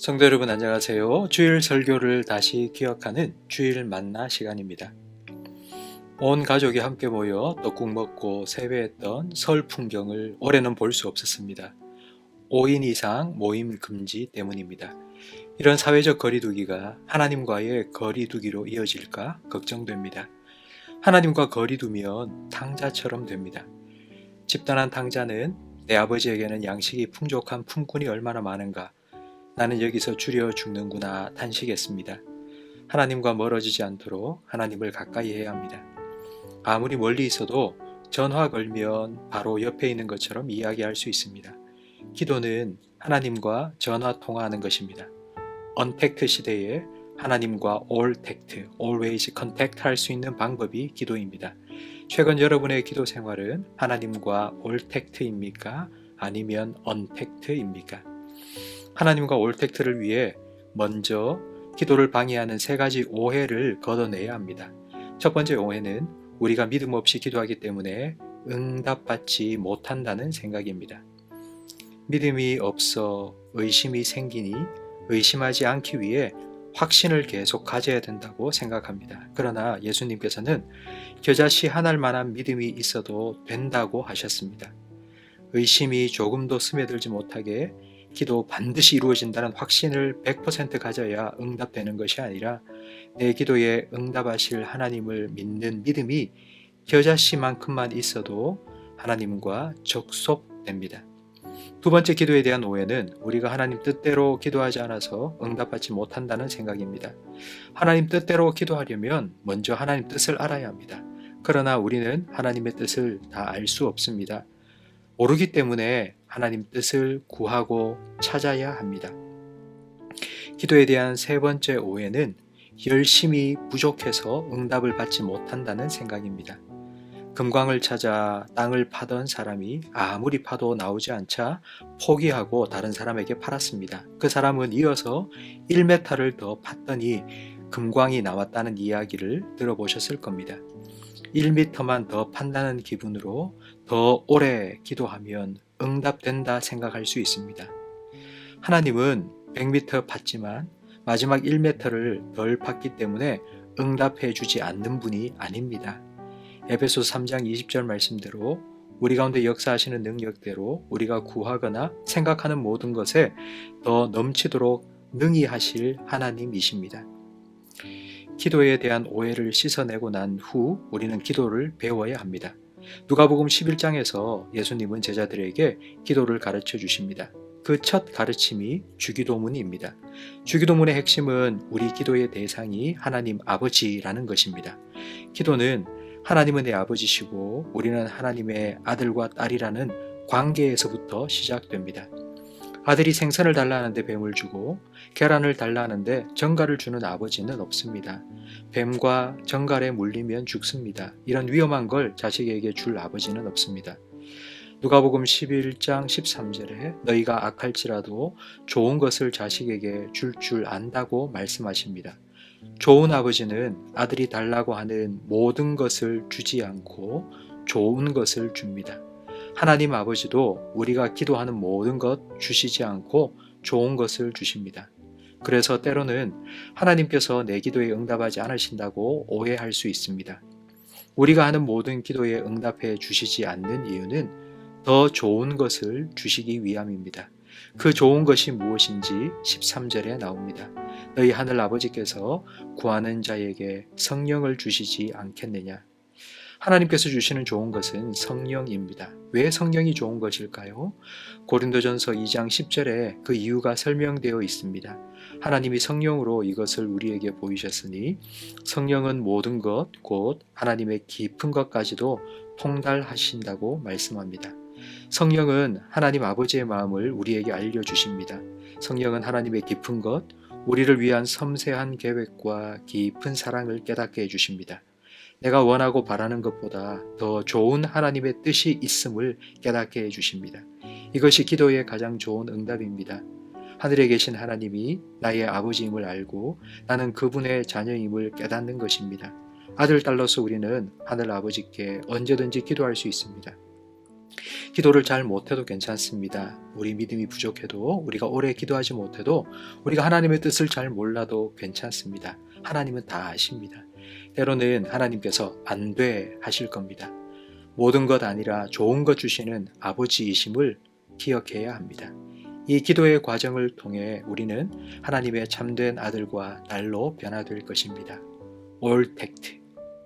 성도 여러분 안녕하세요. 주일 설교를 다시 기억하는 주일 만나 시간입니다. 온 가족이 함께 모여 떡국 먹고 세배했던 설 풍경을 올해는 볼 수 없었습니다. 5인 이상 모임 금지 때문입니다. 이런 사회적 거리두기가 하나님과의 거리두기로 이어질까 걱정됩니다. 하나님과 거리두면 탕자처럼 됩니다. 집단한 탕자는 내 아버지에게는 양식이 풍족한 품꾼이 얼마나 많은가 나는 여기서 줄여 죽는구나 탄식했습니다. 하나님과 멀어지지 않도록 하나님을 가까이 해야 합니다. 아무리 멀리 있어도 전화 걸면 바로 옆에 있는 것처럼 이야기할 수 있습니다. 기도는 하나님과 전화 통화하는 것입니다. 언택트 시대에 하나님과 tact, always contact 할수 있는 방법이 기도입니다. 최근 여러분의 기도 생활은 하나님과 tact입니까? 아니면 untact입니까? 하나님과 올택트를 위해 먼저 기도를 방해하는 세 가지 오해를 걷어내야 합니다. 첫 번째 오해는 우리가 믿음 없이 기도하기 때문에 응답받지 못한다는 생각입니다. 믿음이 없어 의심이 생기니 의심하지 않기 위해 확신을 계속 가져야 된다고 생각합니다. 그러나 예수님께서는 겨자씨 하나일 만한 믿음이 있어도 된다고 하셨습니다. 의심이 조금도 스며들지 못하게 기도 반드시 이루어진다는 확신을 100% 가져야 응답되는 것이 아니라 내 기도에 응답하실 하나님을 믿는 믿음이 겨자씨만큼만 있어도 하나님과 적속됩니다. 두 번째 기도에 대한 오해는 우리가 하나님 뜻대로 기도하지 않아서 응답받지 못한다는 생각입니다. 하나님 뜻대로 기도하려면 먼저 하나님 뜻을 알아야 합니다. 그러나 우리는 하나님의 뜻을 다 알 수 없습니다. 모르기 때문에 하나님 뜻을 구하고 찾아야 합니다. 기도에 대한 세 번째 오해는 열심히 부족해서 응답을 받지 못한다는 생각입니다. 금광을 찾아 땅을 파던 사람이 아무리 파도 나오지 않자 포기하고 다른 사람에게 팔았습니다. 그 사람은 이어서 1m를 더 팠더니 금광이 나왔다는 이야기를 들어보셨을 겁니다. 1m만 더 판다는 기분으로 더 오래 기도하면 응답된다 생각할 수 있습니다. 하나님은 100m 팠지만 마지막 1m를 덜 팠기 때문에 응답해 주지 않는 분이 아닙니다. 에베소 3장 20절 말씀대로 우리 가운데 역사하시는 능력대로 우리가 구하거나 생각하는 모든 것에 더 넘치도록 능히 하실 하나님이십니다. 기도에 대한 오해를 씻어내고 난 후 우리는 기도를 배워야 합니다. 누가복음 11장에서 예수님은 제자들에게 기도를 가르쳐 주십니다. 그 첫 가르침이 주기도문입니다. 주기도문의 핵심은 우리 기도의 대상이 하나님 아버지라는 것입니다. 기도는 하나님은 내 아버지시고 우리는 하나님의 아들과 딸이라는 관계에서부터 시작됩니다. 아들이 생선을 달라하는데 뱀을 주고 계란을 달라하는데 정갈을 주는 아버지는 없습니다. 뱀과 정갈에 물리면 죽습니다. 이런 위험한 걸 자식에게 줄 아버지는 없습니다. 누가복음 11장 13절에 너희가 악할지라도 좋은 것을 자식에게 줄줄 줄 안다고 말씀하십니다. 좋은 아버지는 아들이 달라고 하는 모든 것을 주지 않고 좋은 것을 줍니다. 하나님 아버지도 우리가 기도하는 모든 것 주시지 않고 좋은 것을 주십니다. 그래서 때로는 하나님께서 내 기도에 응답하지 않으신다고 오해할 수 있습니다. 우리가 하는 모든 기도에 응답해 주시지 않는 이유는 더 좋은 것을 주시기 위함입니다. 그 좋은 것이 무엇인지 13절에 나옵니다. 너희 하늘 아버지께서 구하는 자에게 성령을 주시지 않겠느냐? 하나님께서 주시는 좋은 것은 성령입니다. 왜 성령이 좋은 것일까요? 고린도전서 2장 10절에 그 이유가 설명되어 있습니다. 하나님이 성령으로 이것을 우리에게 보이셨으니 성령은 모든 것, 곧 하나님의 깊은 것까지도 통달하신다고 말씀합니다. 성령은 하나님 아버지의 마음을 우리에게 알려주십니다. 성령은 하나님의 깊은 것, 우리를 위한 섬세한 계획과 깊은 사랑을 깨닫게 해주십니다. 내가 원하고 바라는 것보다 더 좋은 하나님의 뜻이 있음을 깨닫게 해주십니다. 이것이 기도의 가장 좋은 응답입니다. 하늘에 계신 하나님이 나의 아버지임을 알고 나는 그분의 자녀임을 깨닫는 것입니다. 아들, 딸로서 우리는 하늘 아버지께 언제든지 기도할 수 있습니다. 기도를 잘 못해도 괜찮습니다. 우리 믿음이 부족해도 우리가 오래 기도하지 못해도 우리가 하나님의 뜻을 잘 몰라도 괜찮습니다. 하나님은 다 아십니다. 때로는 하나님께서 안 돼 하실 겁니다. 모든 것 아니라 좋은 것 주시는 아버지이심을 기억해야 합니다. 이 기도의 과정을 통해 우리는 하나님의 참된 아들과 딸로 변화될 것입니다. All tact,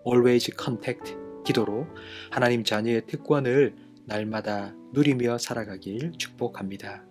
always contact 기도로 하나님 자녀의 특권을 날마다 누리며 살아가길 축복합니다.